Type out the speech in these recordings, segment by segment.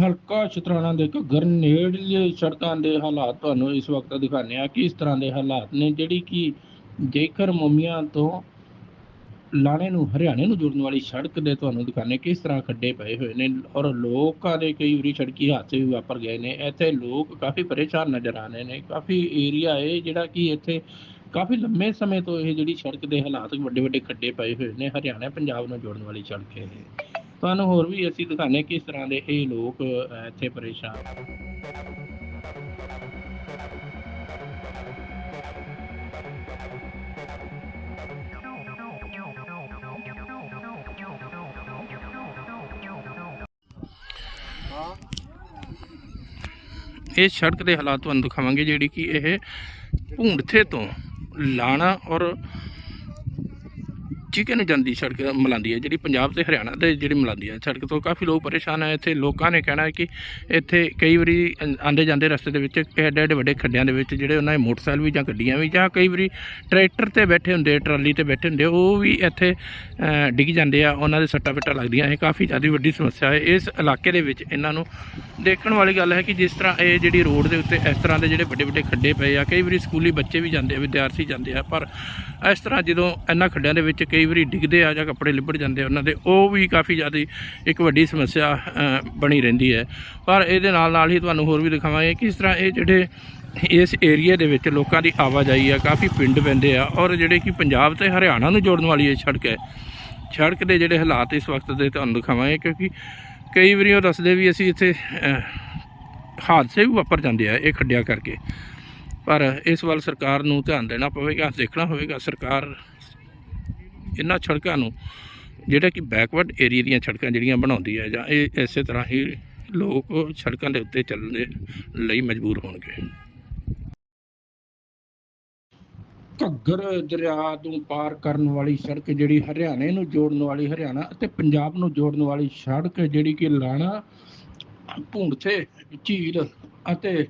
ਹਲਕਾ ਸ਼ਤਰਾਣਾ ਦੇ ਘੱਗਰ ਨੇੜਲੇ ਸੜਕਾਂ ਦੇ ਹਾਲਾਤ ਤੁਹਾਨੂੰ ਇਸ ਵਕਤ ਦਿਖਾਉਂਦੇ ਆ ਕਿ ਇਸ ਤਰ੍ਹਾਂ ਦੇ ਹਾਲਾਤ ਨੇ? ਜਿਹੜੀ ਕਿ ਜੇਕਰ ਮੁਮੀਆਂ ਤੋਂ ਲਾਣੇ ਨੂੰ, ਹਰਿਆਣੇ ਨੂੰ ਜੋੜਨ ਵਾਲੀ ਸੜਕ ਦੇ ਤੁਹਾਨੂੰ ਦਿਖਾਉਂਦੇ ਕਿਸ ਤਰ੍ਹਾਂ ਖੱਡੇ ਪਏ ਹੋਏ ਨੇ ਔਰ ਲੋਕਾਂ ਦੇ ਕਈ ਵਾਰੀ ਸੜਕੀ ਹਾਦਸੇ ਵੀ ਵਾਪਰ ਗਏ ਨੇ। ਇੱਥੇ ਲੋਕ ਕਾਫੀ ਪਰੇਸ਼ਾਨ ਨਜ਼ਰ ਆ ਰਹੇ ਨੇ। ਕਾਫੀ ਏਰੀਆ ਹੈ ਜਿਹੜਾ ਕਿ ਇੱਥੇ ਕਾਫੀ ਲੰਮੇ ਸਮੇਂ ਤੋਂ ਇਹ ਜਿਹੜੀ ਸੜਕ ਦੇ ਹਾਲਾਤ ਵੱਡੇ ਵੱਡੇ ਖੱਡੇ ਪਏ ਹੋਏ ਨੇ। ਹਰਿਆਣਾ, ਪੰਜਾਬ ਨੂੰ ਜੋੜਨ ਵਾਲੀ ਸੜਕ ਹੈ ਤੁਹਾਨੂੰ ਹੋਰ ਵੀ ਅਸੀਂ ਦਿਖਾਉਂਦੇ ਕਿਸ ਤਰ੍ਹਾਂ ਦੇ ਇਹ ਲੋਕ ਇੱਥੇ ਪਰੇਸ਼ਾਨ ਇਹ ਸੜਕ ਦੇ ਹਾਲਾਤ ਤੁਹਾਨੂੰ ਦਿਖਾਵਾਂਗੇ ਜਿਹੜੀ ਕਿ ਇਹ ਭੂੰਡਥੇ ਤੋਂ ਲਾਣਾ ਔਰ ਚੀਕੇ ਨੂੰ ਜਾਂਦੀ ਸੜਕ ਮਿਲਾਉਂਦੀ ਹੈ? ਜਿਹੜੀ ਪੰਜਾਬ ਤੇ ਹਰਿਆਣਾ ਦੇ ਜਿਹੜੀ ਮਿਲਾਉਂਦੀ ਹੈ ਸੜਕ ਤੋਂ ਕਾਫੀ ਲੋਕ ਪਰੇਸ਼ਾਨ ਹੈ। ਇੱਥੇ ਲੋਕਾਂ ਨੇ ਕਹਿਣਾ ਹੈ ਕਿ ਇੱਥੇ ਕਈ ਵਾਰੀ ਆਂਦੇ ਜਾਂਦੇ ਰਸਤੇ ਦੇ ਵਿੱਚ ਐਡੇ ਐਡੇ ਵੱਡੇ ਖੱਡਿਆਂ ਦੇ ਵਿੱਚ ਜਿਹੜੇ ਉਹਨਾਂ ਦੇ ਮੋਟਰਸਾਈਕਲ ਵੀ ਜਾਂ ਗੱਡੀਆਂ ਵੀ ਜਾਂ ਕਈ ਵਾਰੀ ਟਰੈਕਟਰ ਤੇ ਬੈਠੇ ਹੁੰਦੇ, ਟਰਾਲੀ ਤੇ ਬੈਠੇ ਹੁੰਦੇ, ਉਹ ਵੀ ਇੱਥੇ ਡਿੱਗ ਜਾਂਦੇ ਆ। ਉਹਨਾਂ ਦੇ ਸੱਟਾਂ ਫੇਟਾਂ ਲੱਗਦੀਆਂ। ਇਹ ਕਾਫੀ ਜ਼ਿਆਦਾ ਵੱਡੀ ਸਮੱਸਿਆ ਹੈ। ਇਸ ਇਲਾਕੇ ਦੇ ਵਿੱਚ ਇਹਨਾਂ ਨੂੰ ਦੇਖਣ ਵਾਲੀ ਗੱਲ ਹੈ ਕਿ ਜਿਸ ਤਰ੍ਹਾਂ ਇਹ ਜਿਹੜੀ ਰੋਡ ਦੇ ਉੱਤੇ ਇਸ ਤਰ੍ਹਾਂ ਦੇ ਜਿਹੜੇ ਵੱਡੇ ਵੱਡੇ ਖੱਡੇ ਪਏ ਆ, ਕਈ ਵਾਰੀ ਸਕੂਲੀ ਬੱਚੇ ਵੀ ਜਾਂਦੇ ਆ, ਵਿਦਿਆਰਥੀ ਜਾਂਦੇ ਆ, ਪਰ ਇਸ ਤਰ੍ਹਾਂ ਜਦੋਂ ਇਹਨਾਂ ਖੱਡਿਆਂ ਦੇ ਵਿੱਚ ਕਈ ਕਈ ਵਾਰੀ ਡਿੱਗਦੇ ਆ ਜਾਂ ਕੱਪੜੇ ਲਿਬੜ ਜਾਂਦੇ ਆ ਉਹਨਾਂ ਦੇ, ਉਹ ਵੀ ਕਾਫੀ ਜ਼ਿਆਦਾ ਇੱਕ ਵੱਡੀ ਸਮੱਸਿਆ ਬਣੀ ਰਹਿੰਦੀ ਹੈ। ਪਰ ਇਹਦੇ ਨਾਲ ਨਾਲ ਹੀ ਤੁਹਾਨੂੰ ਹੋਰ ਵੀ ਦਿਖਾਵਾਂਗੇ ਕਿਸ ਤਰ੍ਹਾਂ ਇਹ ਜਿਹੜੇ ਇਸ ਏਰੀਆ ਦੇ ਵਿੱਚ ਲੋਕਾਂ ਦੀ ਆਵਾਜਾਈ ਆ, ਕਾਫੀ ਪਿੰਡ ਪੈਂਦੇ ਆ ਔਰ ਜਿਹੜੇ ਕਿ ਪੰਜਾਬ ਤੇ ਹਰਿਆਣਾ ਨੂੰ ਜੋੜਨ ਵਾਲੀ ਇਹ ਸੜਕ ਹੈ। ਸੜਕ ਦੇ ਜਿਹੜੇ ਹਾਲਾਤ ਇਸ ਵਕਤ ਦੇ ਤੁਹਾਨੂੰ ਦਿਖਾਵਾਂਗੇ ਕਿਉਂਕਿ ਕਈ ਵਾਰੀ ਉਹ ਦੱਸਦੇ ਵੀ ਅਸੀਂ ਇੱਥੇ ਹਾਦਸੇ ਵੀ ਵਾਪਰ ਜਾਂਦੇ ਆ ਇਹ ਖੱਡਿਆ ਕਰਕੇ। ਪਰ ਇਸ ਵੱਲ ਸਰਕਾਰ ਨੂੰ ਧਿਆਨ ਦੇਣਾ ਪਵੇਗਾ, ਦੇਖਣਾ ਹੋਵੇਗਾ ਸਰਕਾਰ ਇਹਨਾਂ ਸੜਕਾਂ ਨੂੰ, ਜਿਹੜਾ ਕਿ ਬੈਕਵਰਡ ਏਰੀਆ ਦੀਆਂ ਸੜਕਾਂ ਜਿਹੜੀਆਂ ਬਣਾਉਂਦੀ ਹੈ ਜਾਂ ਇਹ ਇਸੇ ਤਰ੍ਹਾਂ ਹੀ ਲੋਕ ਸੜਕਾਂ ਦੇ ਉੱਤੇ ਚੱਲਣ ਦੇ ਲਈ ਮਜਬੂਰ ਹੋਣਗੇ। ਘੱਗਰ ਦਰਿਆ ਤੋਂ ਪਾਰ ਕਰਨ ਵਾਲੀ ਸੜਕ ਜਿਹੜੀ ਹਰਿਆਣੇ ਨੂੰ ਜੋੜਨ ਵਾਲੀ ਹਰਿਆਣਾ ਅਤੇ ਪੰਜਾਬ ਨੂੰ ਜੋੜਨ ਵਾਲੀ ਸੜਕ ਜਿਹੜੀ ਕਿ ਲਾਣਾ ਭੁੰਡਥੇ ਝੀਲ ਅਤੇ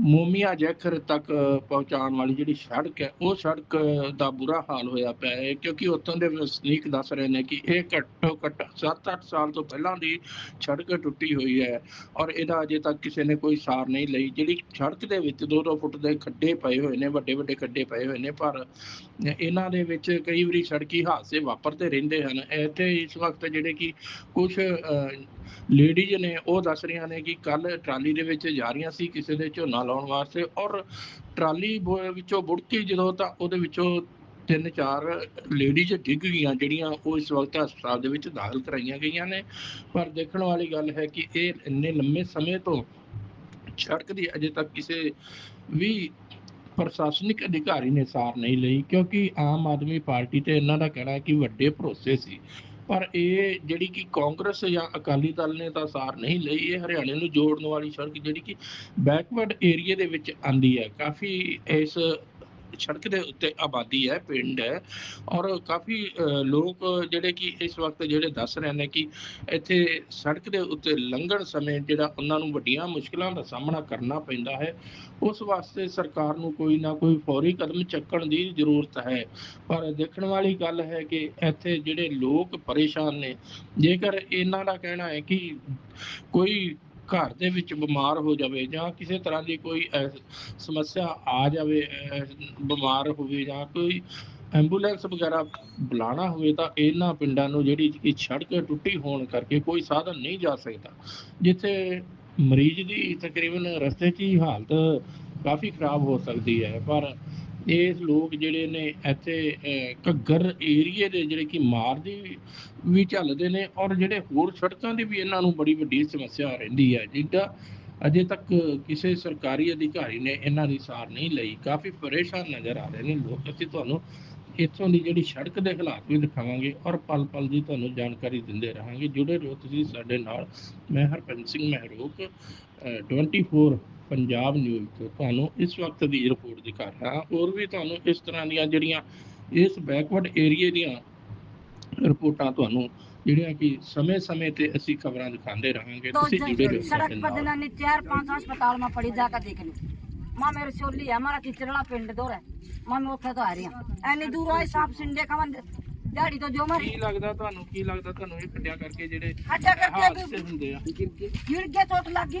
ਮੋਮੀਆ ਜੈਖਰ ਤੱਕ ਪਹੁੰਚਾਉਣ ਵਾਲੀ ਜਿਹੜੀ ਸੜਕ ਹੈ, ਉਹ ਸੜਕ ਦਾ ਬੁਰਾ ਹਾਲ ਹੋਇਆ ਪਿਆ ਹੈ, ਕਿਉਂਕਿ ਉੱਥੋਂ ਦੇ ਵਸਨੀਕ ਦੱਸ ਰਹੇ ਨੇ ਕਿ ਇਹ ਘੱਟੋ ਘੱਟ 7-8 ਸਾਲ ਤੋਂ ਪਹਿਲਾਂ ਦੀ ਸੜਕ ਟੁੱਟੀ ਹੋਈ ਹੈ ਔਰ ਇਹਦਾ ਅਜੇ ਤੱਕ ਕਿਸੇ ਨੇ ਕੋਈ ਸਾਰ ਨਹੀਂ ਲਈ। ਜਿਹੜੀ ਸੜਕ ਦੇ ਵਿੱਚ 2-2 ਫੁੱਟ ਦੇ ਖੱਡੇ ਪਏ ਹੋਏ ਨੇ ਵੱਡੇ ਵੱਡੇ ਖੱਡੇ ਪਏ ਹੋਏ ਨੇ, ਪਰ ਇਹਨਾਂ ਦੇ ਵਿੱਚ ਕਈ ਵਾਰੀ ਸੜਕੀ ਹਾਦਸੇ ਵਾਪਰਦੇ ਰਹਿੰਦੇ ਹਨ। ਇੱਥੇ ਇਸ ਵਕਤ ਜਿਹੜੇ ਕਿ ਕੁਝ ਲੇਡੀਜ਼ ਨੇ ਉਹ ਦੱਸ ਰਹੀਆਂ ਨੇ ਕਿ ਕੱਲ ਟਰਾਲੀ ਦੇ ਵਿੱਚ ਜਾ ਰਹੀਆਂ ਸੀ, ਕਿਸੇ ਦੇ ਝੋਨਾ ਲਾਉਣ ਵਾਸਤੇ ਔਰ ਟਰਾਲੀ ਵਿੱਚੋਂ ਬੁੜਕੀ ਜਦੋਂ ਤਾਂ ਉਹਦੇ ਵਿੱਚੋਂ ਤਿੰਨ ਚਾਰ ਲੇਡੀਜ਼ ਡਿੱਗ ਗਈਆਂ, ਜਿਹੜੀਆਂ ਉਹ ਇਸ ਵਕਤ ਹਸਪਤਾਲ ਦੇ ਵਿੱਚ ਦਾਖਲ ਕਰਾਈਆਂ ਗਈਆਂ ਨੇ। ਪਰ ਦੇਖਣ ਵਾਲੀ ਗੱਲ ਹੈ ਕਿ ਇਹ ਇੰਨੇ ਲੰਮੇ ਸਮੇਂ ਤੋਂ ਸੜਕ ਦੀ ਅਜੇ ਤੱਕ ਕਿਸੇ ਵੀ ਪ੍ਰਸ਼ਾਸਨਿਕ ਅਧਿਕਾਰੀ ਨੇ ਸਾਰ ਨਹੀਂ ਲਈ, ਕਿਉਂਕਿ ਆਮ ਆਦਮੀ ਪਾਰਟੀ ਤੇ ਇਹਨਾਂ ਦਾ ਕਹਿਣਾ ਹੈ ਕਿ ਵੱਡੇ ਭਰੋਸੇ ਸੀ। ਪਰ ਇਹ ਜਿਹੜੀ ਕਿ ਕਾਂਗਰਸ ਜਾਂ ਅਕਾਲੀ ਦਲ ਨੇ ਤਾਂ ਸਾਰ ਨਹੀਂ ਲਈ, ਇਹ ਹਰਿਆਣੇ ਨੂੰ ਜੋੜਨ ਵਾਲੀ ਸੜਕ ਜਿਹੜੀ ਕਿ ਬੈਕਵਰਡ ਏਰੀਆ ਦੇ ਵਿੱਚ ਆਂਦੀ ਹੈ। ਕਾਫੀ ਇਸ ਸੜਕ ਦੇ ਉੱਤੇ ਆਬਾਦੀ ਹੈ, ਪਿੰਡ ਹੈ ਔਰ ਕਾਫੀ ਲੋਕ ਜਿਹੜੇ ਕਿ ਇਸ ਵਕਤ ਜਿਹੜੇ ਦੱਸ ਰਹੇ ਨੇ ਕਿ ਇੱਥੇ ਸੜਕ ਦੇ ਉੱਤੇ ਲੰਘਣ ਸਮੇਂ ਜਿਹੜਾ ਉਹਨਾਂ ਨੂੰ ਵੱਡੀਆਂ ਮੁਸ਼ਕਲਾਂ ਦਾ ਸਾਹਮਣਾ ਕਰਨਾ ਪੈਂਦਾ ਹੈ। ਉਸ ਵਾਸਤੇ ਸਰਕਾਰ ਨੂੰ ਕੋਈ ਨਾ ਕੋਈ ਫੌਰੀ ਕਦਮ ਚੱਕਣ ਦੀ ਜ਼ਰੂਰਤ ਹੈ। ਪਰ ਦੇਖਣ ਵਾਲੀ ਗੱਲ ਹੈ ਕਿ ਇੱਥੇ ਜਿਹੜੇ ਲੋਕ ਪਰੇਸ਼ਾਨ ਨੇ, ਜੇਕਰ ਇਹਨਾਂ ਦਾ ਕਹਿਣਾ ਹੈ ਕਿ ਕੋਈ ਘਰ ਦੇ ਵਿੱਚ ਬਿਮਾਰ ਹੋ ਜਾਵੇ ਜਾਂ ਕਿਸੇ ਤਰ੍ਹਾਂ ਦੀ ਕੋਈ ਸਮੱਸਿਆ ਆ ਜਾਵੇ ਬਿਮਾਰ ਹੋਵੇ ਜਾਂ ਕੋਈ ਐਂਬੂਲੈਂਸ ਵਗੈਰਾ ਬੁਲਾਣਾ ਹੋਵੇ ਤਾਂ ਇਹਨਾਂ ਪਿੰਡਾਂ ਨੂੰ ਜਿਹੜੀ ਕਿ ਸੜਕ ਟੁੱਟੀ ਹੋਣ ਕਰਕੇ ਕੋਈ ਸਾਧਨ ਨਹੀਂ ਜਾ ਸਕਦਾ। ਜਿੱਥੇ ਮਰੀਜ਼ ਦੀ ਤਕਰੀਬਨ ਰਸਤੇ 'ਚ ਹੀ ਹਾਲਤ ਕਾਫੀ ਖਰਾਬ ਹੋ ਸਕਦੀ ਹੈ, ਪਰ ਇਹ ਲੋਕ ਜਿਹੜੇ ਨੇ ਇੱਥੇ ਘੱਗਰ ਏਰੀਏ ਦੇ ਜਿਹੜੇ ਕਿ ਮਾਰ ਦੀ ਵੀ ਝੱਲਦੇ ਨੇ ਔਰ ਜਿਹੜੇ ਹੋਰ ਸੜਕਾਂ ਦੀ ਵੀ ਇਹਨਾਂ ਨੂੰ ਬੜੀ ਵੱਡੀ ਸਮੱਸਿਆ ਰਹਿੰਦੀ ਹੈ। ਜਿੱਦਾਂ ਅਜੇ ਤੱਕ ਕਿਸੇ ਸਰਕਾਰੀ ਅਧਿਕਾਰੀ ਨੇ ਇਹਨਾਂ ਦੀ ਸਾਰ ਨਹੀਂ ਲਈ। ਕਾਫੀ ਪਰੇਸ਼ਾਨ ਨਜ਼ਰ ਆ ਰਹੇ ਨੇ ਲੋਕ। ਅਸੀਂ ਤੁਹਾਨੂੰ ਇੱਥੋਂ ਦੀ ਜਿਹੜੀ ਸੜਕ ਦੇ ਹਾਲਾਤ ਵੀ ਦਿਖਾਵਾਂਗੇ ਔਰ ਪਲ ਪਲ ਦੀ ਤੁਹਾਨੂੰ ਜਾਣਕਾਰੀ ਦਿੰਦੇ ਰਹਾਂਗੇ। ਜੁੜੇ ਰਹੋ ਤੁਸੀਂ ਸਾਡੇ ਨਾਲ। ਮੈਂ ਹਰਪੰਜ ਸਿੰਘ ਮਹਿਰੋਕ, ਅਹ 24 ਪੰਜਾਬ ਨਿਊਜ਼ ਤੋਂ ਤੁਹਾਨੂੰ ਇਸ ਵਕਤ ਦੀ ਰਿਪੋਰਟ ਦਿਖਾ ਰਿਹਾ ਹੋਰ ਵੀ ਤੁਹਾਨੂੰ ਇਸ ਤਰ੍ਹਾਂ ਦੀਆਂ ਜਿਹੜੀਆਂ ਇਸ ਬੈਕਵਰਡ ਏਰੀਆ ਦੀਆਂ ਰਿਪੋਰਟਾਂ ਤੁਹਾਨੂੰ ਜਿਹੜੀਆਂ ਕਿ ਸਮੇਂ-ਸਮੇਂ ਤੇ ਅਸੀਂ ਖਬਰਾਂ ਦਿਖਾਉਂਦੇ ਰਹਾਂਗੇ ਤੁਸੀਂ ਜੁੜੇ ਰਹੋ ਸੜਕ ਬਦਲਾ ਨੇ 4-5 ਹਸਪਤਾਲ ਮਾ ਪੜੀ ਜਾ ਕੇ ਦੇਖ ਲਓ ਮਾਂ ਮੇਰੇ ਸੋਲੀ ਹੈ ਮਾਰਾ ਕਿਚੜਲਾ ਪਿੰਡ ਦੋਰ ਹੈ ਮਾਂ ਉੱਥੇ ਤੋਂ ਆ ਰਹੀ ਐਨੀ ਦੂਰ ਆਏ ਸਾਫ਼ ਸਿੰਡੇ ਖਵੰਦ ਦਿਹਾੜੀ ਤੋਂ ਜੋ ਮਰ ਕੀ ਲੱਗਦਾ ਤੁਹਾਨੂੰ ਕੀ ਲੱਗਦਾ ਤੁਹਾਨੂੰ ਇਹ ਖੱਡਿਆ ਕਰਕੇ ਜਿਹੜੇ ਖੱਡਿਆ ਕਰਕੇ ਹੁੰਦੇ ਆ ਗਿਰ ਕੇ ਚੋਟ ਲੱਗੀ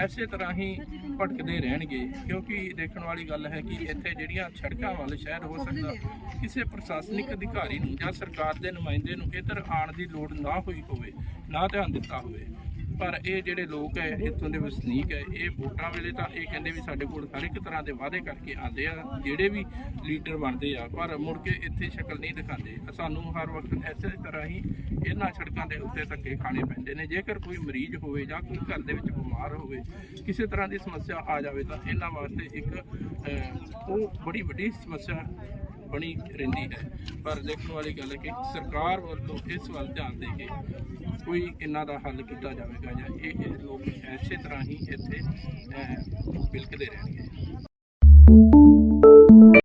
ਐਸੇ ਤਰ੍ਹਾਂ ਹੀ ਭਟਕਦੇ ਰਹਿਣਗੇ, ਕਿਉਂਕਿ ਦੇਖਣ ਵਾਲੀ ਗੱਲ ਹੈ ਕਿ ਇੱਥੇ ਜਿਹੜੀਆਂ ਸੜਕਾਂ ਵੱਲ ਸ਼ਹਿਰ ਹੋ ਸਕਦਾ, ਕਿਸੇ ਪ੍ਰਸ਼ਾਸਨਿਕ ਅਧਿਕਾਰੀ ਨੂੰ ਜਾਂ ਸਰਕਾਰ ਦੇ ਨੁਮਾਇੰਦੇ ਨੂੰ ਇੱਧਰ ਆਉਣ ਦੀ ਲੋੜ ਨਾ ਹੋਈ ਹੋਵੇ, ਨਾ ਧਿਆਨ ਦਿੱਤਾ ਹੋਵੇ। ਪਰ ਇਹ ਜਿਹੜੇ ਲੋਕ ਹੈ, ਇੱਥੋਂ ਦੇ ਵਸਨੀਕ ਹੈ, ਇਹ ਵੋਟਾਂ ਵੇਲੇ ਤਾਂ ਇਹ ਕਹਿੰਦੇ ਵੀ ਸਾਡੇ ਕੋਲ ਹਰ ਇੱਕ ਤਰ੍ਹਾਂ ਦੇ ਵਾਅਦੇ ਕਰਕੇ ਆਉਂਦੇ ਆ, ਜਿਹੜੇ ਵੀ ਲੀਡਰ ਬਣਦੇ ਆ, ਪਰ ਮੁੜ ਕੇ ਇੱਥੇ ਸ਼ਕਲ ਨਹੀਂ ਦਿਖਾਉਂਦੇ। ਸਾਨੂੰ ਹਰ ਵਕਤ ਐਸੇ ਤਰ੍ਹਾਂ ਹੀ ਇਹਨਾਂ ਸੜਕਾਂ ਦੇ ਉੱਤੇ ਧੱਕੇ ਖਾਣੇ ਪੈਂਦੇ ਨੇ। ਜੇਕਰ ਕੋਈ ਮਰੀਜ਼ ਹੋਵੇ ਜਾਂ ਕੋਈ ਘਰ ਦੇ ਵਿੱਚ ਬਿਮਾਰ ਹੋਵੇ, ਕਿਸੇ ਤਰ੍ਹਾਂ ਦੀ ਸਮੱਸਿਆ ਆ ਜਾਵੇ ਤਾਂ ਇਹਨਾਂ ਵਾਸਤੇ ਇੱਕ ਉਹ ਬੜੀ ਵੱਡੀ ਸਮੱਸਿਆ ਬਣੀ ਰਹਿੰਦੀ ਹੈ। ਪਰ ਦੇਖਣ ਵਾਲੀ ਗੱਲ ਹੈ ਕਿ ਸਰਕਾਰ ਵੱਲੋਂ ਇਸ ਵੱਲ ਧਿਆਨ ਦੇ ਕੇ ਕੋਈ ਇਹਨਾਂ ਦਾ ਹੱਲ ਕੀਤਾ ਜਾਵੇਗਾ ਜਾਂ ਇਹ ਇਹ ਲੋਕ ਐਸੇ ਤਰ੍ਹਾਂ ਹੀ ਇੱਥੇ ਅਹ, ਬਿਲਕਦੇ ਰਹਿਣਗੇ।